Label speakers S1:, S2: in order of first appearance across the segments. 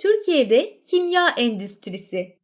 S1: Türkiye'de kimya endüstrisi.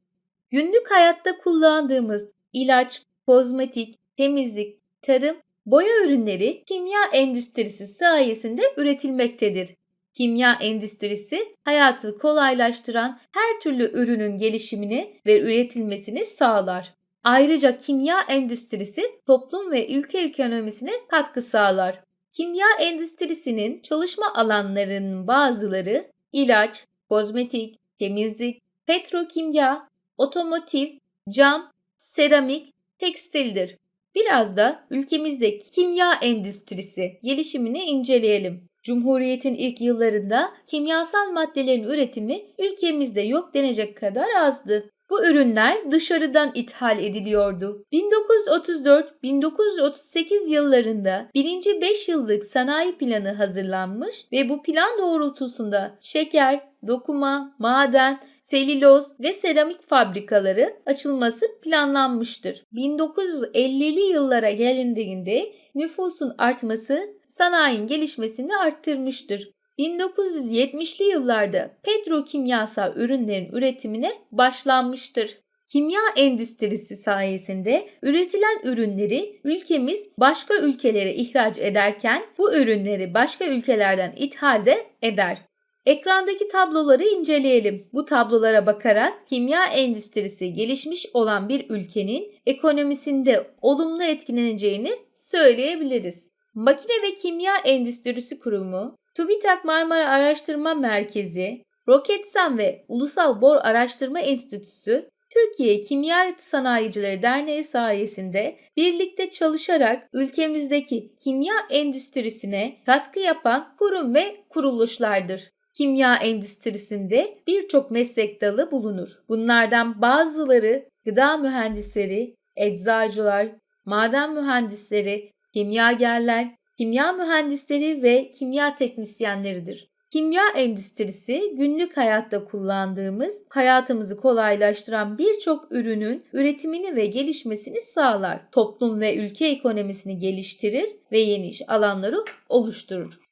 S1: Günlük hayatta kullandığımız ilaç, kozmetik, temizlik, tarım, boya ürünleri kimya endüstrisi sayesinde üretilmektedir. Kimya endüstrisi hayatı kolaylaştıran her türlü ürünün gelişimini ve üretilmesini sağlar. Ayrıca kimya endüstrisi toplum ve ülke ekonomisine katkı sağlar. Kimya endüstrisinin çalışma alanlarının bazıları ilaç, kozmetik, temizlik, petrokimya, otomotiv, cam, seramik, tekstildir. Biraz da ülkemizdeki kimya endüstrisi gelişimini inceleyelim. Cumhuriyetin ilk yıllarında kimyasal maddelerin üretimi ülkemizde yok denecek kadar azdı. Bu ürünler dışarıdan ithal ediliyordu. 1934-1938 yıllarında birinci 5 yıllık sanayi planı hazırlanmış ve bu plan doğrultusunda şeker, dokuma, maden, selüloz ve seramik fabrikaları açılması planlanmıştır. 1950'li yıllara gelindiğinde nüfusun artması sanayinin gelişmesini arttırmıştır. 1970'li yıllarda petrokimyasal ürünlerin üretimine başlanmıştır. Kimya endüstrisi sayesinde üretilen ürünleri ülkemiz başka ülkelere ihraç ederken bu ürünleri başka ülkelerden ithal de eder. Ekrandaki tabloları inceleyelim. Bu tablolara bakarak kimya endüstrisi gelişmiş olan bir ülkenin ekonomisinde olumlu etkileneceğini söyleyebiliriz. Makine ve Kimya Endüstrisi Kurumu, TÜBİTAK Marmara Araştırma Merkezi, Roketsan ve Ulusal Bor Araştırma Enstitüsü, Türkiye Kimya Sanayicileri Derneği sayesinde birlikte çalışarak ülkemizdeki kimya endüstrisine katkı yapan kurum ve kuruluşlardır. Kimya endüstrisinde birçok meslek dalı bulunur. Bunlardan bazıları gıda mühendisleri, eczacılar, maden mühendisleri, kimyagerler, kimya mühendisleri ve kimya teknisyenleridir. Kimya endüstrisi günlük hayatta kullandığımız, hayatımızı kolaylaştıran birçok ürünün üretimini ve gelişmesini sağlar. Toplum ve ülke ekonomisini geliştirir ve yeni iş alanları oluşturur.